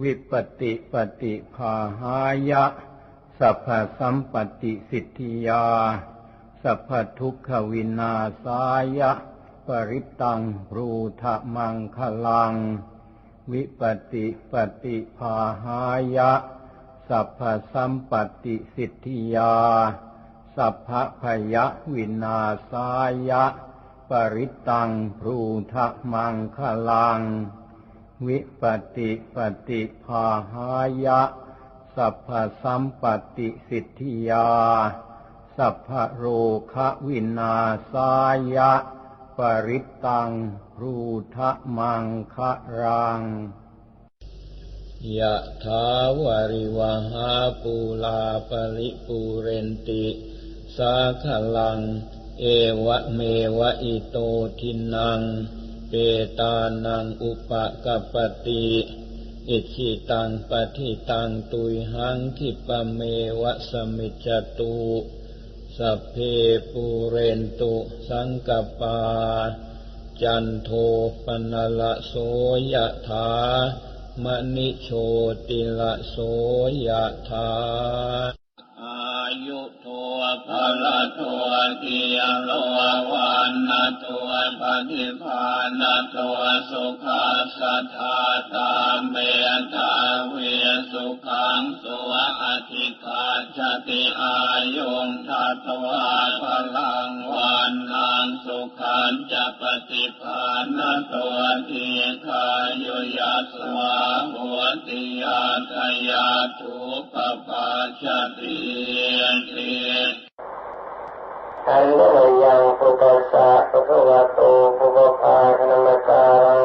วิปติปฏิภาหายะ สัพพสัมปติสิทธิยา สัพพทุกขวินาสายะ ปริตังรูทะมังคลัง วิปติปฏิภาหายะ สัพพสัมปติสิทธิยา สัพพพยวินาสายะ ปริตังรูทะมังคลัง วิปติปฏิภาหายะ สัพพสัมปติสิทธิยา สัพพโรคะวินาสายะ ปริตังรูทะมังคะรังยะถาวาริวหาปูลาปริปูเรนติ สาขลัง เอวะเมวะอิโตทินัง เปตานังอุปกปปติอิชิตังปฏิตังตุยหังคิปะเมวะสมิจตุสัพเพปูเรนตุสังกปา จันโทปนละโสยะถามณิโชติละโสยะถา ภะละโทติยโลวันนะโทปฏิภาณโทสุขัสสะทาตาเมตาเวสุขังสุอธิคาชติอายุงทัตวาพลังวันนังสุขันจะปฏิภาณตัวทีขายุยัสวาหัวติยาทยาทุปปาชติติ อันนั้นยังพุทธัสสะปะคะวะโตภะคะภาคณมการัง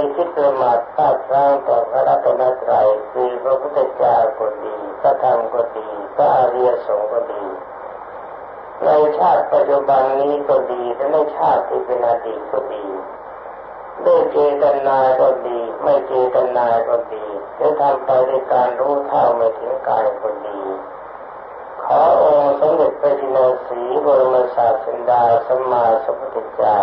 คยคิดประมาทพลาดพลั้งต่อพระรัตนตรัยคือพระพุทธเจ้าก็ดีพระธรรมก็ดีพระอริยสงฆ์ก็ดีในชาติปัจจุบันนี้ก็ดีและในชาติที่เป็นอดีตก็ดีด้เจตนาก็ดีไม่เจตนาก็ดีจะทำไปด้วยการรู้เท่าไม่ถึงกายก็ดี ขอองค์สมเด็จพระจินสีบรมศาสดาสัมมาสัมพุทธเจ้า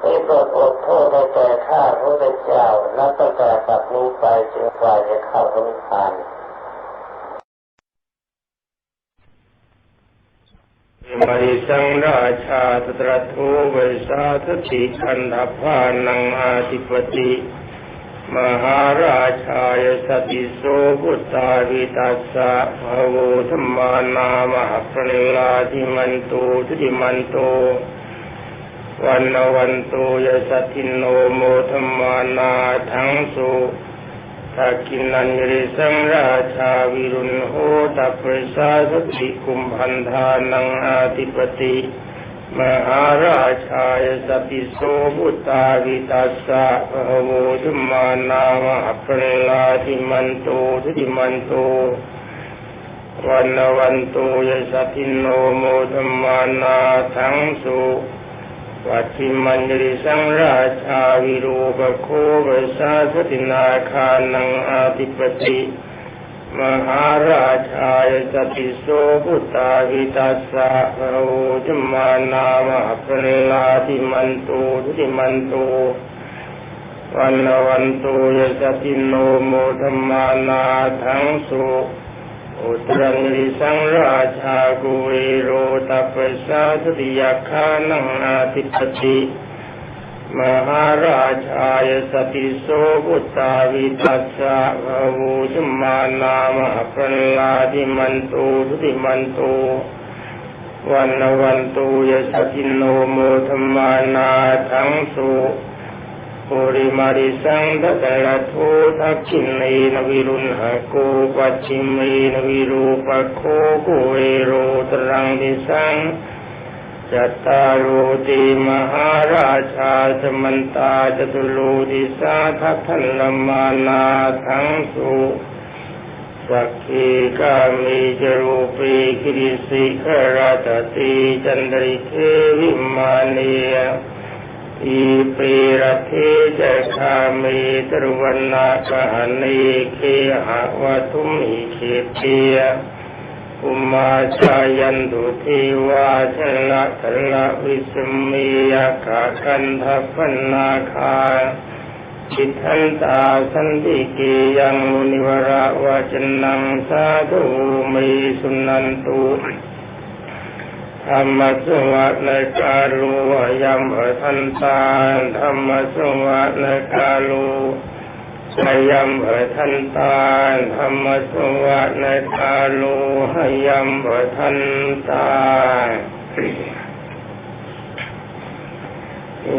ได้โปรดอดโทษให้แก่ข้าพระเจ้านับตั้งแต่บัดนี้ไปจนกว่าจะเข้าพระนิพพานบริสังราชาตตรัทูเวสาสติคันธพานังอาธิปติมหาราชายสติโสพุทธาวิตัสสะภะโวธรรมานามหปริลาธิมันโตทิมันโต วันนวันโตยสัตินโนโมธรรมานาทั้งสุทักินันยริสังราชาวิรุณโหตัปริสาสติกุมพันธานังอาธิปติมหาราชายสติโสพุตาวิตัสสะภะโวธุมานามหปรลาธิมันโตทิติมันโตวันวันโตยสัตินโนโมธรรมานาทั้งสุ วัชิมันริสังราชาวิรูปโคเวสาสตินาคานังอาธิปติมหาราชายสติโสพุตาวิตัสสะภะโวจมานามหปเรลาธิมันโตทิติมันโตวันนวันโตยสติโนโมธรรมานาทั้งสุอุตรังลิสังราชากุเวโร ตัปปะสาสติยาคานังอาทิปติมหาราชายสติโสพุตตาวิตัสสะภวูชมานามะปัลลาดิมันตุทุติมันตูวันวันตูยสตินโนโมธรรมานาทังสุ ปุริมาริสังทตระทุทักขินเนนวิรุณหะโกปัจฉิมเมนวิรูปะโคกุเอโรตรังดิสังจัตตารุติมหาราชาสมันตาจตุลูดิสาทัทันลมานาทั้งสุสักขีกามีจรูปีกิริสิขราตติจันดริเทวิมานีย อีปีรเทจคามีตรวันนากานีเคหะวะทุมิเคเปียอุมาชายันตุเทวาชละทละวิสมียากากันทัพนาคาจิตทันตาสันติกิยังมุนิวระวาจนังสาธุมีสุนันตุ ธรรมสวัสดิการุยัมทันตาธรรมสวัสดิการุหยัมเอทันตาธรรมสวัสดิกาลูหยัมเอทันตา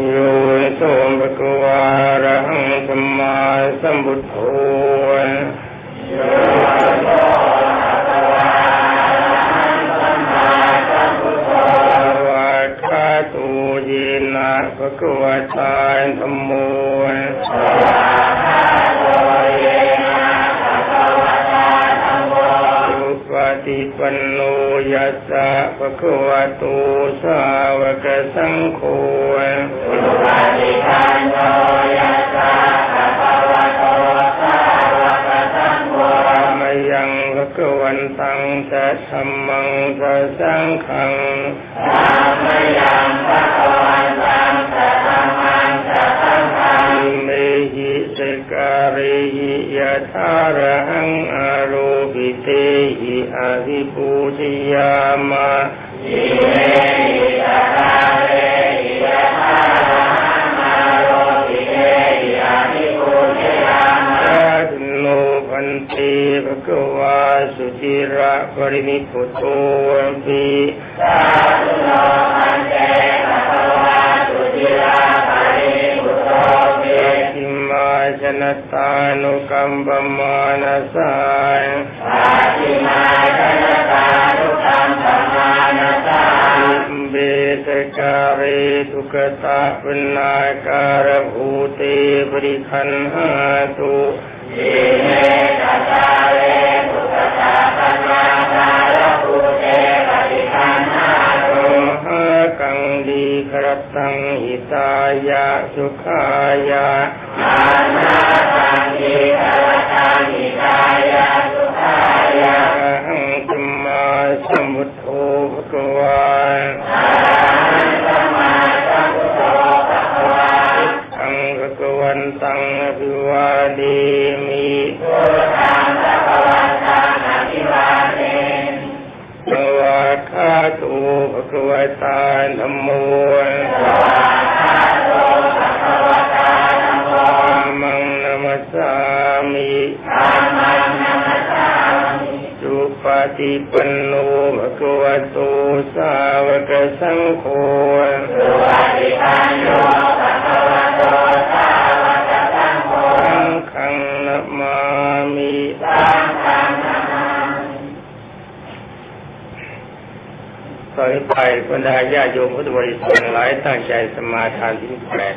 โยโสภควาระหังสัมมาสัมพุทโธโยว นะภะคะวะตาธัมโมสุปฏิปันโนยัสสะภะคะวะโตสาวกสังโฆสุปฏิปันโนยัสสะภะคะวะโตสาวกสังโฆมยังภะคะวันตังจะธัมมังจะสังฆังมยังภะคะวัน ยะทาระหังอาโรปิเตหิอาภิปูชยามะอิเมหิสการิหิยะทาระหังอาโรปิเตหิอาภิปูชยามะตุโนพันติภะคะวาสุจิระปรินิพพุโตวันติสา ตานุกัมปมานาสายอาทิมาชนตานุกัมปมานาสายเบสการิทุกตาปนาการภูเตปริคันหาตุอิเมตตาเรทุกตาปนาการภูเตปริคันหาตุหากังดีครตังหิตายะสุขายะอานา ตั สุปฏิปันโนภะคะวะโตสาวกสังโฆสุปฏิปันโนภะคะวะโตสาวกสังโฆสังฆังนะมามิสังฆังนะมามิตอนนี้ไปบรรดาญาโยมพุทธบริษัททั้งหลายตั้งใจสมาทานที่แปด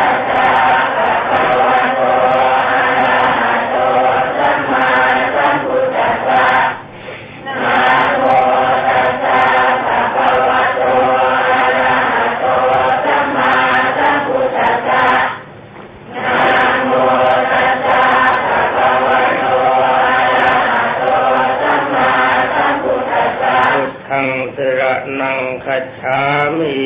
ข นังคัจฉามิ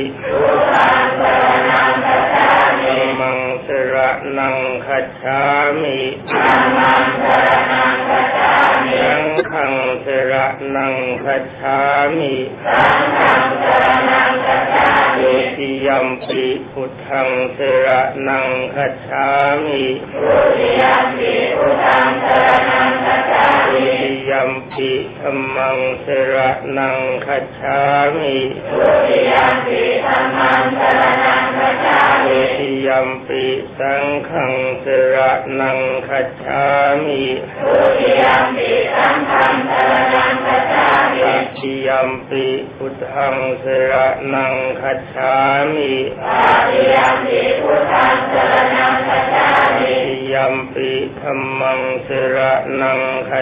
ธัมมังสระนังคัจฉามิสังฆังสระนังคัจฉามิดุติยัมปิพุทธังสระนังคัจฉามิ ดุติยัมปิธัมมังสระนังคัจฉามิดุติยัมปิสังฆังสระนังคัจฉามิตัติยัมปิพุทธังสระนังคัจฉามิติยัมปิธัมมังสระนังคั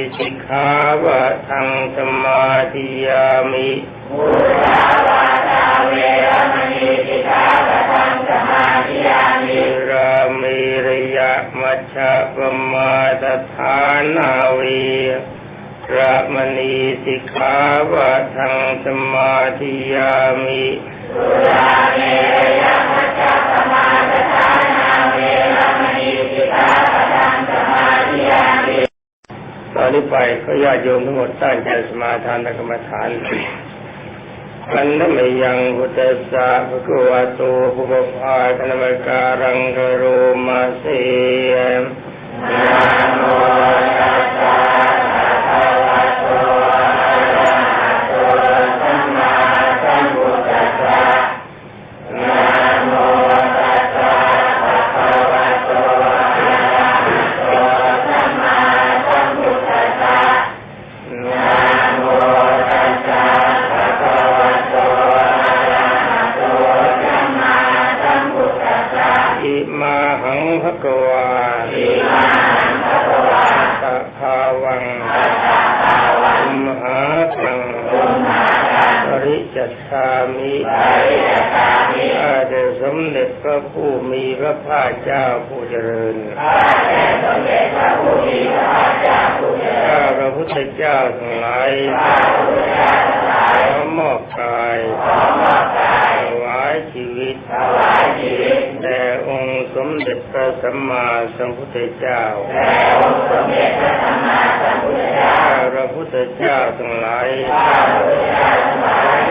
ถาวะทังสมาธิยามิมุสาวาทาเวรมณีสิกาปะทังสมาธิยามิรามีริยะมัชฌะปมาตทานาวีพระมณีสิกาวะทังสมาธิยามิสุราเมยะ นี้ไปเขาญาติโยมทั้งหมดตั้งใจสมาทานกรรมฐานอันนมยังพุทธสสะภะคะวาตูภุปภาคณมการังกโรมาเสนะโม จัตตามิปริจัตตามิอาเดชสมเด็จพระผู้มีพระภาคเจ้าผู้เจริญอาเดชสมเด็จพระผู้มีพระภาคเจ้าผู้เจริญข้าพระพุทธเจ้าทั้งหลายข้าพระพุทธเจ้าทั้งหลายขอมอบกายขอมอบกายถวายชีวิตถวายชีวิตแด่องค์สมเด็จพระสัมมาสัมพุทธเจ้าแด่องค์สมเด็จพระสัมมาสัมพุทธเจ้าข้าพระพุทธเจ้าทั้งหลายข้าพระพุทธเจ้าทั้งหลายพัฒนา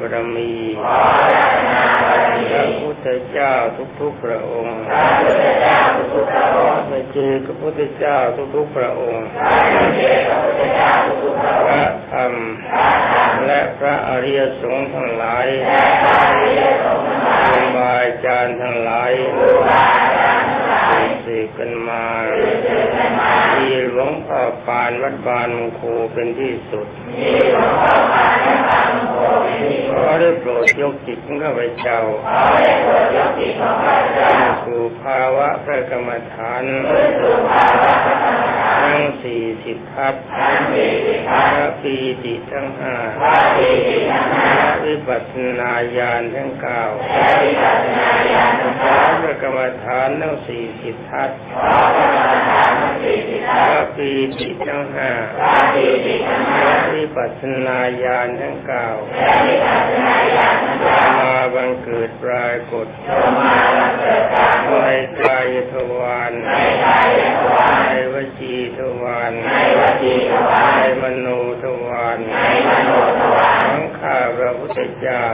บารมีขอพัฒนาบารมีพระพุทธเจ้าทุกๆพระองค์พระพุทธเจ้าทุกๆพระองค์พระเจ้าพระพุทธเจ้าทุกๆพระองค์พระเจ้าพระพุทธเจ้าทุกๆพระองค์พระธรรมและพระอริยสงฆ์ทั้งหลายและพระอริยสงฆ์ทั้งหลายครูบาอาจารย์ทั้งหลายครูบาอาจารย์ทั้งหลายสืบกันมาสืบกัน มาที่หลวงพ่อปานวัดบานมงครูเป็นที่สุดที่หลวงพ่อปานวัดบานมงครูเป็นที่สุดขอได้โปรดยกจิตของข้าพเจ้าขอได้โปรดยกจิตของข้าพเจ้าสู่ภาวะพระกรรมฐานสู่ภาวะพระกรรมฐาน ทั้งสี่สิบทัศทั้งสี่สิบทัศพระปีติทั้งห้าพระปีติทั้งห้าวิปัสสนาญาณทั้งเก้าและวิปัสสนาญาณทั้งเก้าพระกรรมฐานทั้งสี่สิบทัศขอพระกรรมฐานทั้งสี่สิบทัศพระปีติทั้งห้าพระปีติทั้งห้าวิปัสสนาญาณทั้งเก้าและวิปัสสนาญาณทั้งเก้ามาบังเกิดปรากฏมาบังเกิดปรากฏในกายทวารารในวจีทวารในมโนทวารในมโนทวารสังขข้าพระพุทธเจ้า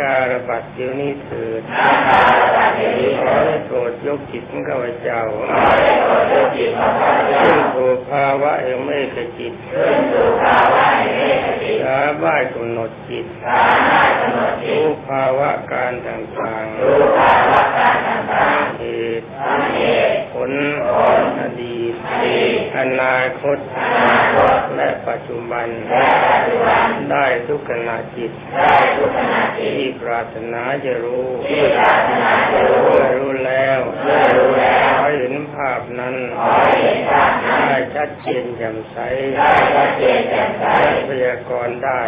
การบัดเดี๋ยวนี้เถิดขอได้โปรดยกจิตของข้าพเจ้าขึ้นสู่ภาวะแห่งเมฆจิตสามารถกำหนดจิตรู้ภาวะการต่างๆเหตุผลอดีต อนาคต และปัจจุบัน ได้ทุกขณะจิตที่ปรารถนาจะรู้เมื่อรู้แล้ว ขอเห็นภาพนั้นได้ชัดเจนแจ่มใสพยากรณ์ได้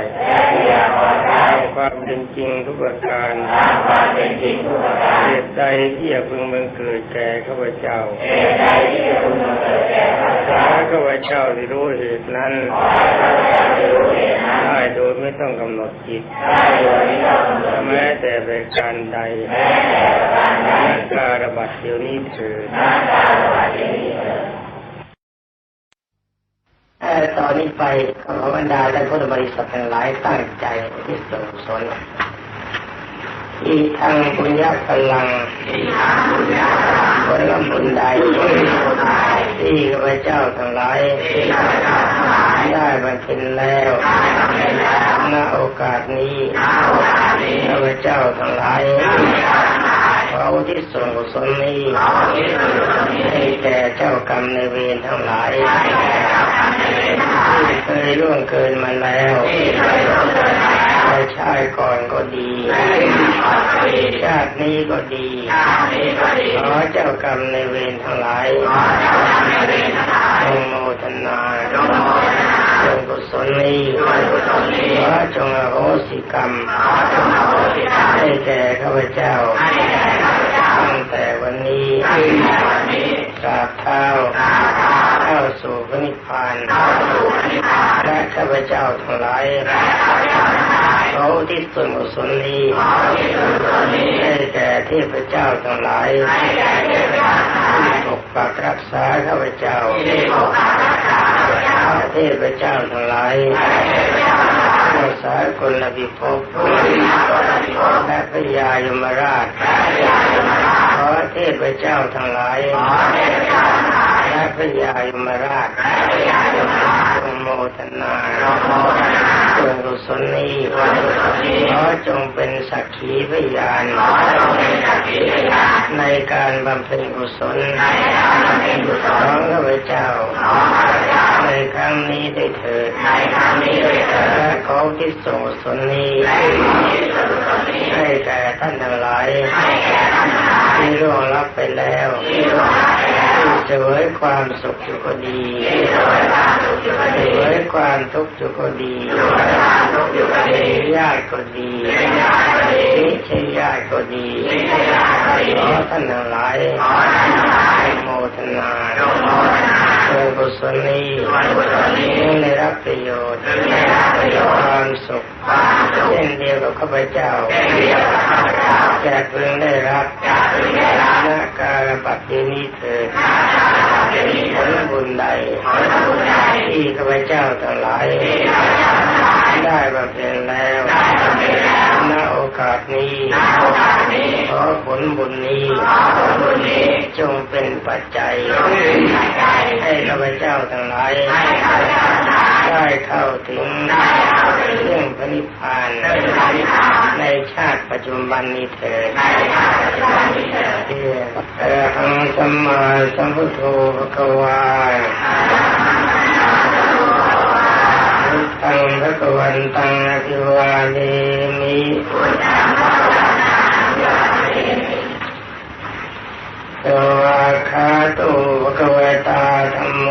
ตามความเป็นจริงทุกประการเหตุใดที่จะพึงบังเกิดแก่ข้าพเจ้าขอให้ข้าพเจ้าที่รู้เหตุนั้นได้โดยไม่ต้องกำหนดจิตแม้แต่ประการใดนัก การบัดเดี๋ยวนี้เถิดเอ่อตอนนี้ไปขอบรรดาท่านพุทธบริษัททั้งหลายตั้งใจที่ส่งสนอีทางบุญญาพลังผลบุญใดที่ข้าพเจ้าทั้งหลายได้บำเพ็ญแล้วณโอกาสนี้ข้าพเจ้าทั้งหลาย ขออุที่ส่วนกุศลนี้ให้แก่เจ้ากรรมในเวรทั้งหลายที่เคยล่วงเกินมาแล้วในชาติก่อนก็ดี ชาตินี้ก็ดีขอเจ้ากรรมในเวรทั้งหลายจงโมทนา จงกุศลนี้ขอจงอโหสิกรรมให้แก่ข้าพเจ้าตั้งแต่วันนี้กราบเท้าเข้าสู่พระนิพพานและข้าพเจ้าทั้งหลายเขาที่ส่วนกุศลนี้ให้แก่เทพเจ้าทั้งหลายที่ปกปักรักษาข้าพเจ้า เทพเจ้าทั้งหลายรักษากลบิภพและพญายมราช ขอเทพเจ้าทั้งหลายและพญายมราชจงโมทนาส่วนกุศลนี้ขอจงเป็นสักขีพยาน ในการบำเพ็ญกุศลของข้าพเจ้า ในค รั้งนี้ได้เถิดและขอที่ส่งกุศลนี้ให้แก่ท่านทั้งหลายที่ร่วงรับไปแล้วที่เสวยความสุขอยู่ก็ดีเสวยความทุกข์อยู่ก็ดีญาติก็ดีไม่ใช่ญาติก็ดีขอท่านทั้งหลายโมทนา เพื่อกุศลนี้ได้รับประโยชน์ความสุขเช่นเดียวกับข้าพเจ้าจะพึงได้รับณการปฏินี้เถิดผลบุญใดที่ข้าพเจ้าทั้งหลายได้บำเพ็ญแล้วณโอกาสนี้ขอผลบุญนี้ จงเป็นปัจจัย ให้ข้าพเจ้าทั้งหลายได้เข้าถึงเรื่องพระนิพพานในชาติปัจจุบันนี้เถิดเอหังสัมมาสัมพุทโธภควา ตังพระกวันตังอภิวาเดมิสวาคาตุภะคะวตาธัมโม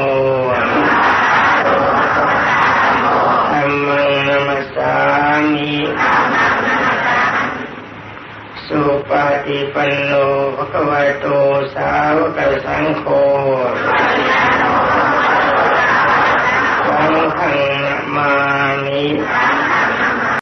ธัมมังนมัสสามิสุปฏิปันโนภะควโตสาวกสังโฆ Amen.